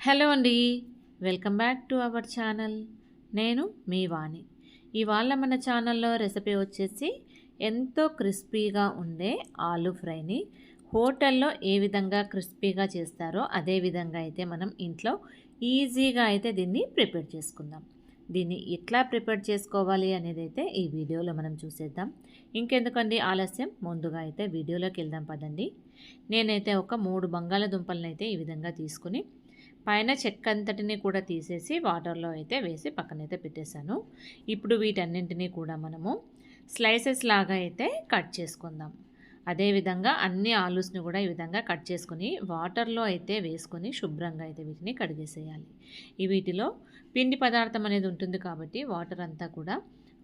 Hello అండి. Welcome back to our channel. నేను మీ వాణి. ఇవాళ మన ఛానల్లో రెసిపీ వచ్చేసి ఎంతో క్రిస్పీగా ఉండే ఆలూ ఫ్రైని హోటల్లో ఏ విధంగా క్రిస్పీగా చేస్తారో అదే విధంగా అయితే మనం ఇంట్లో ఈజీగా అయితే దీన్ని ప్రిపేర్ చేసుకుందాం. దీన్ని ఎట్లా ప్రిపేర్ చేసుకోవాలి అనేది అయితే ఈ వీడియోలో మనం చూసేద్దాం. ఇంకెందుకండి ఆలస్యం? ముందుగా అయితే వీడియోలోకి వెళ్దాం పదండి. నేనైతే ఒక మూడు బంగాళదుంపలను అయితే ఈ విధంగా తీసుకుని పైన చెక్క అంతటిని కూడా తీసేసి వాటర్లో అయితే వేసి పక్కనైతే పెట్టేశాను. ఇప్పుడు వీటన్నింటినీ కూడా మనము స్లైసెస్ లాగా అయితే కట్ చేసుకుందాం. అదేవిధంగా అన్ని ఆలూస్ని కూడా ఈ విధంగా కట్ చేసుకుని వాటర్లో అయితే వేసుకొని శుభ్రంగా అయితే వీటిని కడిగేసేయాలి. ఈ వీటిలో పిండి పదార్థం అనేది ఉంటుంది కాబట్టి వాటర్ అంతా కూడా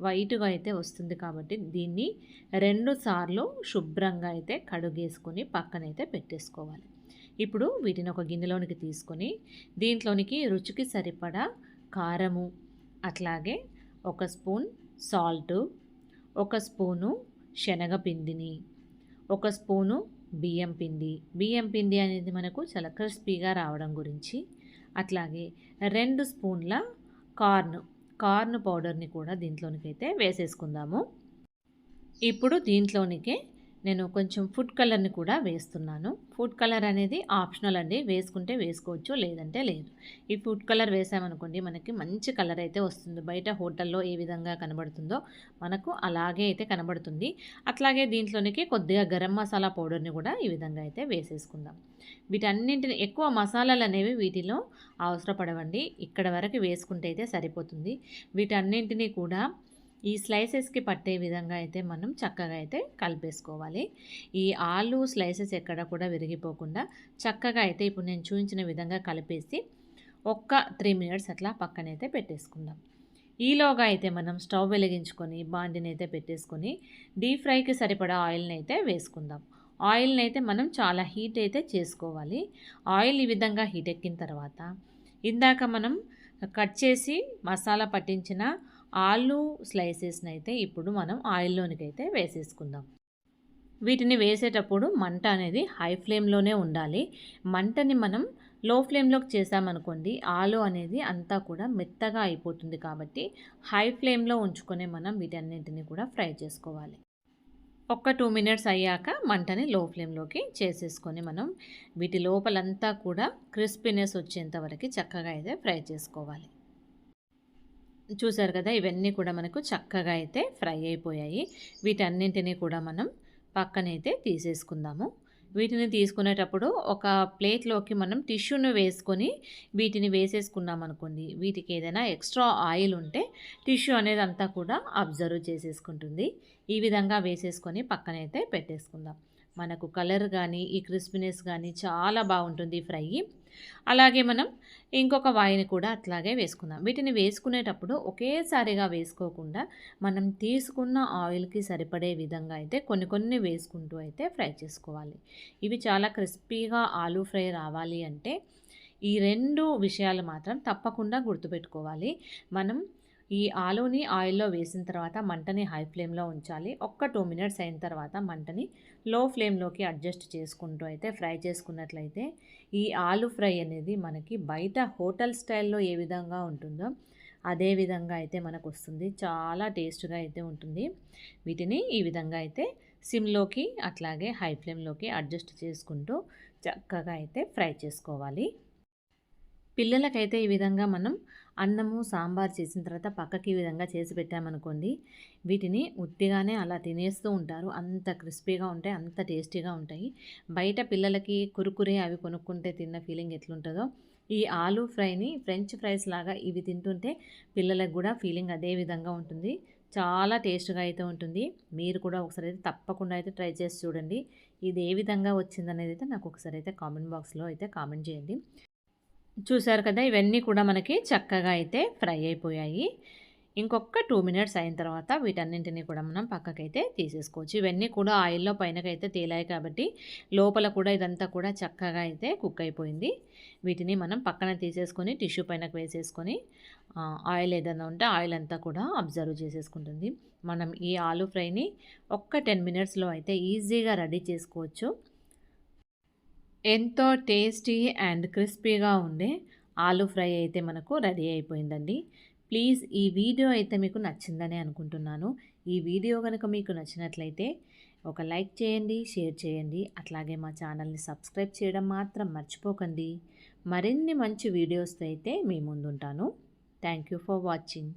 వైట్గా అయితే వస్తుంది కాబట్టి దీన్ని రెండు సార్లు శుభ్రంగా అయితే కడుగేసుకొని పక్కనైతే పెట్టేసుకోవాలి. ఇప్పుడు వీటిని ఒక గిన్నెలోనికి తీసుకొని దీంట్లోనికి రుచికి సరిపడా కారము అట్లాగే ఒక స్పూన్ సాల్ట్ ఒక స్పూను శనగపిండిని ఒక స్పూను బియ్యం పిండి. బియ్యం పిండి అనేది మనకు చాలా క్రిస్పీగా రావడం గురించి. అట్లాగే రెండు స్పూన్ల కార్న్ కార్న్ పౌడర్ని కూడా దీంట్లోనికైతే వేసేసుకుందాము. ఇప్పుడు దీంట్లోనికే నేను కొంచెం ఫుడ్ కలర్ని కూడా వేస్తున్నాను. ఫుడ్ కలర్ అనేది ఆప్షనల్ అండి. వేసుకుంటే వేసుకోవచ్చు లేదంటే లేదు. ఈ ఫుడ్ కలర్ వేసామనుకోండి మనకి మంచి కలర్ అయితే వస్తుంది. బయట హోటల్లో ఏ విధంగా కనబడుతుందో మనకు అలాగే అయితే కనబడుతుంది. అట్లాగే దీంట్లోనికి కొద్దిగా గరం మసాలా పౌడర్ని కూడా ఈ విధంగా అయితే వేసేసుకుందాం. వీటన్నింటిని ఎక్కువ మసాలాలు అనేవి వీటిలో అవసరపడవండి. ఇక్కడ వరకు వేసుకుంటే అయితే సరిపోతుంది. వీటన్నింటినీ కూడా ఈ స్లైసెస్కి పట్టే విధంగా అయితే మనం చక్కగా అయితే కలిపేసుకోవాలి. ఈ ఆలు స్లైసెస్ ఎక్కడ కూడా విరిగిపోకుండా చక్కగా అయితే ఇప్పుడు నేను చూపించిన విధంగా కలిపేసి ఒక్క త్రీ మినిట్స్ అట్లా పక్కనైతే పెట్టేసుకుందాం. ఈలోగా అయితే మనం స్టవ్ వెలిగించుకొని బాండిని అయితే పెట్టేసుకొని డీప్ ఫ్రైకి సరిపడా ఆయిల్ని అయితే వేసుకుందాం. ఆయిల్ని అయితే మనం చాలా హీట్ అయితే చేసుకోవాలి. ఆయిల్ ఈ విధంగా హీట్ ఎక్కిన తర్వాత ఇందాక మనం కట్ చేసి మసాలా పట్టించిన ఆలు స్లైసెస్ని అయితే ఇప్పుడు మనం ఆయిల్లోనికి అయితే వేసేసుకుందాం. వీటిని వేసేటప్పుడు మంట అనేది హై ఫ్లేమ్లోనే ఉండాలి. మంటని మనం లో ఫ్లేమ్లోకి చేసామనుకోండి ఆలు అనేది అంతా కూడా మెత్తగా అయిపోతుంది కాబట్టి హై ఫ్లేమ్లో ఉంచుకొని మనం వీటన్నింటిని కూడా ఫ్రై చేసుకోవాలి. ఒక్క టూ మినిట్స్ అయ్యాక మంటని లో ఫ్లేమ్లోకి చేసేసుకొని మనం వీటి లోపలంతా కూడా క్రిస్పీనెస్ వచ్చేంత వరకు చక్కగా అయితే ఫ్రై చేసుకోవాలి. చూసారు కదా ఇవన్నీ కూడా మనకు చక్కగా అయితే ఫ్రై అయిపోయాయి. వీటన్నింటినీ కూడా మనం పక్కనైతే తీసేసుకుందాము. వీటిని తీసుకునేటప్పుడు ఒక ప్లేట్లోకి మనం టిష్యూను వేసుకొని వీటిని వేసేసుకున్నాం అనుకోండి. వీటికి ఏదైనా ఎక్స్ట్రా ఆయిల్ ఉంటే టిష్యూ అనేది అంతా కూడా అబ్జర్వ్ చేసేసుకుంటుంది. ఈ విధంగా వేసేసుకొని పక్కనైతే పెట్టేసుకుందాం. మనకు కలర్ కానీ ఈ క్రిస్పీనెస్ కానీ చాలా బాగుంటుంది ఫ్రై. అలాగే మనం ఇంకొక వాయిని కూడా అట్లాగే వేసుకుందాం. వీటిని వేసుకునేటప్పుడు ఒకేసారిగా వేసుకోకుండా మనం తీసుకున్న ఆయిల్కి సరిపడే విధంగా అయితే కొన్ని కొన్ని వేసుకుంటూ అయితే ఫ్రై చేసుకోవాలి. ఇవి చాలా క్రిస్పీగా ఆలూ ఫ్రై రావాలి అంటే ఈ రెండు విషయాలు మాత్రం తప్పకుండా గుర్తుపెట్టుకోవాలి. మనం ఈ ఆలూని ఆయిల్లో వేసిన తర్వాత మంటని హై ఫ్లేమ్లో ఉంచాలి. ఒక్క టూ మినిట్స్ అయిన తర్వాత మంటని లో ఫ్లేమ్లోకి అడ్జస్ట్ చేసుకుంటూ అయితే ఫ్రై చేసుకున్నట్లయితే ఈ ఆలు ఫ్రై అనేది మనకి బయట హోటల్ స్టైల్లో ఏ విధంగా ఉంటుందో అదే విధంగా అయితే మనకు వస్తుంది. చాలా టేస్ట్గా అయితే ఉంటుంది. వీటిని ఈ విధంగా అయితే సిమ్లోకి అట్లాగే హై ఫ్లేమ్లోకి అడ్జస్ట్ చేసుకుంటూ చక్కగా అయితే ఫ్రై చేసుకోవాలి. పిల్లలకైతే ఈ విధంగా మనం అన్నము సాంబార్ చేసిన తర్వాత పక్కకి ఈ విధంగా చేసి పెట్టామనుకోండి వీటిని ఉత్తిగానే అలా తినేస్తూ ఉంటారు. అంత క్రిస్పీగా ఉంటాయి అంత టేస్టీగా ఉంటాయి. బయట పిల్లలకి కురుకురే అవి కొనుక్కుంటే తిన్న ఫీలింగ్ ఎట్లుంటుందో ఈ ఆలూ ఫ్రైని ఫ్రెంచ్ ఫ్రైస్ లాగా ఇవి తింటుంటే పిల్లలకు కూడా ఫీలింగ్ అదే విధంగా ఉంటుంది. చాలా టేస్ట్గా అయితే ఉంటుంది. మీరు కూడా ఒకసారి అయితే తప్పకుండా అయితే ట్రై చేసి చూడండి. ఇది ఏ విధంగా వచ్చిందనేది అయితే నాకు ఒకసారి అయితే కామెంట్ బాక్స్లో అయితే కామెంట్ చేయండి. చూసారు కదా ఇవన్నీ కూడా మనకి చక్కగా అయితే ఫ్రై అయిపోయాయి. ఇంకొక టూ మినిట్స్ అయిన తర్వాత వీటన్నింటినీ కూడా మనం పక్కకైతే తీసేసుకోవచ్చు. ఇవన్నీ కూడా ఆయిల్లో పైనకైతే తేలాయి కాబట్టి లోపల కూడా ఇదంతా కూడా చక్కగా అయితే కుక్ అయిపోయింది. వీటిని మనం పక్కన తీసేసుకొని టిష్యూ పైనకు వేసేసుకొని ఆయిల్ ఏదైనా ఉంటే ఆయిల్ అంతా కూడా అబ్జర్వ్ చేసేసుకుంటుంది. మనం ఈ ఆలు ఫ్రైని ఒక్క టెన్ మినిట్స్లో అయితే ఈజీగా రెడీ చేసుకోవచ్చు. ఎంతో టేస్టీ అండ్ క్రిస్పీగా ఉండే ఆలు ఫ్రై అయితే మనకు రెడీ అయిపోయిందండి. ప్లీజ్ ఈ వీడియో అయితే మీకు నచ్చిందని అనుకుంటున్నాను. ఈ వీడియో కనుక మీకు నచ్చినట్లయితే ఒక లైక్ చేయండి షేర్ చేయండి. అట్లాగే మా ఛానల్ని సబ్స్క్రైబ్ చేయడం మాత్రం మర్చిపోకండి. మరిన్ని మంచి వీడియోస్తో అయితే మీ ముందుంటాను. Thank you for watching.